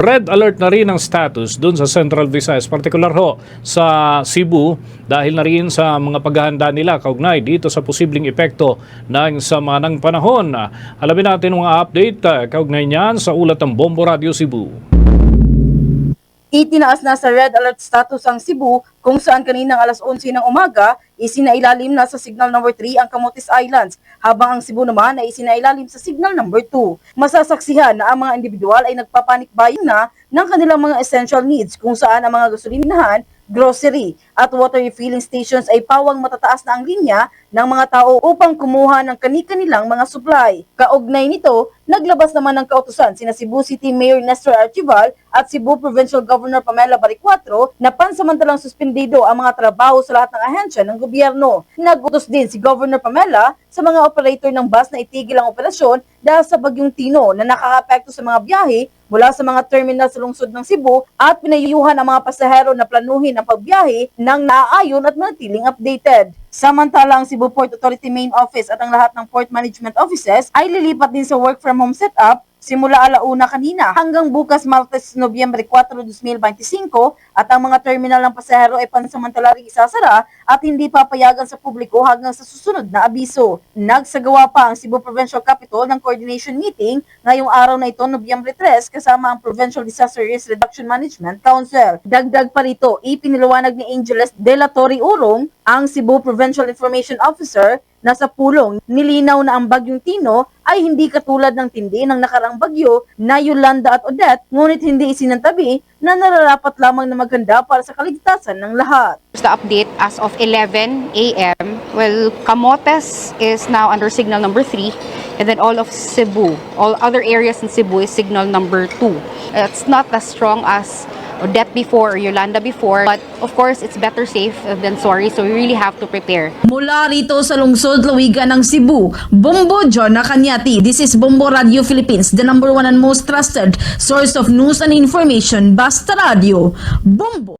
Red alert na rin ang status dun sa Central Visayas, particular ho sa Cebu dahil na rin sa mga paghahanda nila kaugnay dito sa posibleng epekto ng sama ng panahon. Alamin natin mga update uh, kaugnay niyan sa ulat ng Bombo Radio Cebu. Itinaas na sa red alert status ang Cebu kung saan kaninang alas 11 ng umaga isinailalim na sa signal number 3 ang Camotes Islands habang ang Cebu naman ay isinailalim sa signal number 2. Masasaksihan na ang mga individual ay nagpapanik buying na ng kanilang mga essential needs kung saan ang mga gasolinahan, grocery at water refilling stations ay pawang matataas na ang linya ng mga tao upang kumuha ng kani-kanilang mga supply. Kaugnay nito, naglabas naman ng kautusan sina Cebu City Mayor Nestor Archival at Cebu Provincial Governor Pamela Baricuatro na pansamantalang suspendido ang mga trabaho sa lahat ng ahensya ng gobyerno. Nagutos din si Governor Pamela sa mga operator ng bus na itigil ang operasyon dahil sa bagyong Tino na nakakapekto sa mga biyahe mula sa mga terminal sa lungsod ng Cebu at pinayuhan ang mga pasahero na planuhin ang pagbiyahe ng naaayon at manatiling updated. Samantala, ang Cebu Port Authority Main Office at ang lahat ng port management offices ay lilipat din sa work from home setup simula alauna kanina hanggang bukas Martes, Nobyembre 4, 2025 at ang mga terminal ng pasahero ay pansamantala ring isasara at hindi papayagan sa publiko hanggang sa susunod na abiso. Nagsagawa pa ang Cebu Provincial Capital ng coordination meeting ngayong araw na ito, Nobyembre 3, kasama ang Provincial Disaster Risk Reduction Management Council. Dagdag pa rito, ipiniliwanag ni Angeles De La Torre Urong, ang Cebu Provincial Information Officer, na sa pulong nilinaw na ang bagyong Tino ay hindi katulad ng tindi ng nakarang bagyo na Yolanda at Odette, ngunit hindi isinantabi na nararapat lamang na maganda para sa kaligtasan ng lahat. The update as of 11 a.m. Well, Camotes is now under signal number 3 and then all of Cebu, all other areas in Cebu is signal number 2. It's not as strong as Odette before or Yolanda before, but of course, it's better safe than sorry, so we really have to prepare. Mula rito sa lungsod Lawigan ng Cebu, Bombo John Nakanyati. This is Bombo Radio Philippines, the number one and most trusted source of news and information. Basta Radio. Bombo.